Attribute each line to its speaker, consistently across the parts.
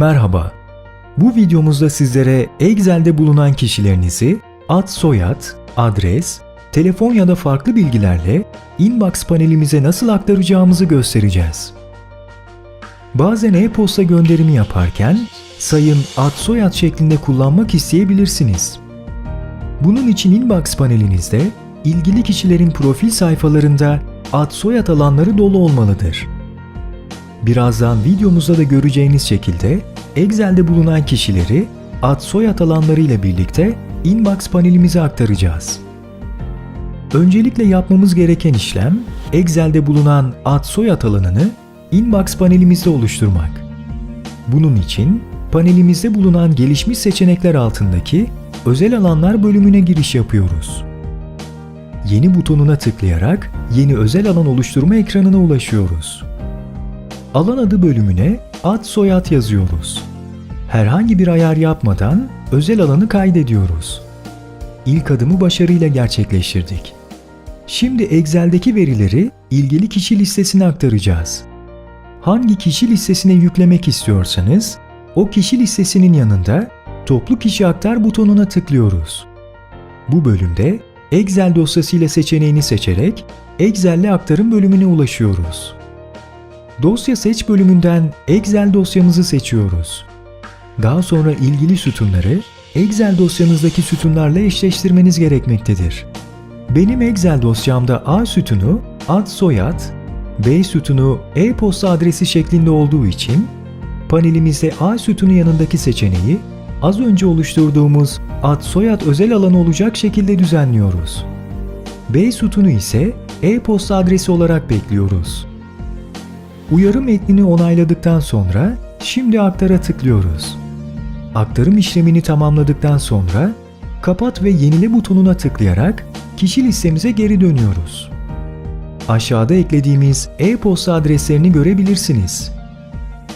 Speaker 1: Merhaba. Bu videomuzda sizlere Excel'de bulunan kişilerinizi ad, soyad, adres, telefon ya da farklı bilgilerle inbox panelimize nasıl aktaracağımızı göstereceğiz. Bazen e-posta gönderimi yaparken sayın ad soyad şeklinde kullanmak isteyebilirsiniz. Bunun için inbox panelinizde ilgili kişilerin profil sayfalarında ad soyad alanları dolu olmalıdır. Birazdan videomuzda da göreceğiniz şekilde Excel'de bulunan kişileri ad soyad alanları ile birlikte inbox panelimize aktaracağız. Öncelikle yapmamız gereken işlem Excel'de bulunan ad soyad alanını inbox panelimizde oluşturmak. Bunun için panelimizde bulunan gelişmiş seçenekler altındaki özel alanlar bölümüne giriş yapıyoruz. Yeni butonuna tıklayarak yeni özel alan oluşturma ekranına ulaşıyoruz. Alan adı bölümüne ad soyad yazıyoruz. Herhangi bir ayar yapmadan özel alanı kaydediyoruz. İlk adımı başarıyla gerçekleştirdik. Şimdi Excel'deki verileri ilgili kişi listesine aktaracağız. Hangi kişi listesine yüklemek istiyorsanız, o kişi listesinin yanında Toplu Kişi Aktar butonuna tıklıyoruz. Bu bölümde Excel dosyası ile seçeneğini seçerek Excel'le aktarım bölümüne ulaşıyoruz. Dosya seç bölümünden Excel dosyamızı seçiyoruz. Daha sonra ilgili sütunları Excel dosyanızdaki sütunlarla eşleştirmeniz gerekmektedir. Benim Excel dosyamda A sütunu ad soyad, B sütunu e-posta adresi şeklinde olduğu için panelimizde A sütunu yanındaki seçeneği az önce oluşturduğumuz ad soyad özel alanı olacak şekilde düzenliyoruz. B sütunu ise e-posta adresi olarak bekliyoruz. Uyarı metnini onayladıktan sonra şimdi aktara tıklıyoruz. Aktarım işlemini tamamladıktan sonra kapat ve yenile butonuna tıklayarak kişi listemize geri dönüyoruz. Aşağıda eklediğimiz e-posta adreslerini görebilirsiniz.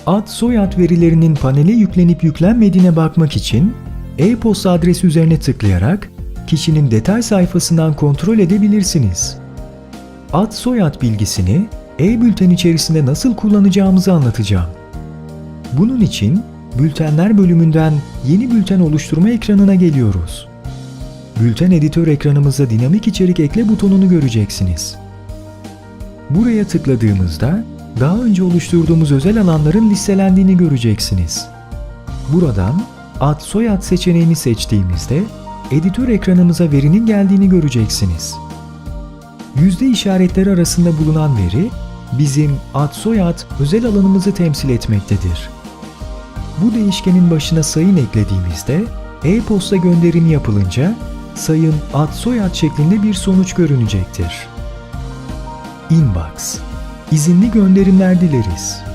Speaker 1: Ad soyad verilerinin panele yüklenip yüklenmediğine bakmak için e-posta adresi üzerine tıklayarak kişinin detay sayfasından kontrol edebilirsiniz. Ad soyad bilgisini e-bülten içerisinde nasıl kullanacağımızı anlatacağım. Bunun için Bültenler bölümünden Yeni Bülten Oluşturma ekranına geliyoruz. Bülten editör ekranımızda dinamik içerik ekle butonunu göreceksiniz. Buraya tıkladığımızda daha önce oluşturduğumuz özel alanların listelendiğini göreceksiniz. Buradan ad soyad seçeneğini seçtiğimizde editör ekranımıza verinin geldiğini göreceksiniz. Yüzde işaretleri arasında bulunan veri bizim ad soyad özel alanımızı temsil etmektedir. Bu değişkenin başına sayın eklediğimizde e-posta gönderimi yapılınca sayın ad soyad şeklinde bir sonuç görünecektir. Inbox İzinli gönderimler dileriz.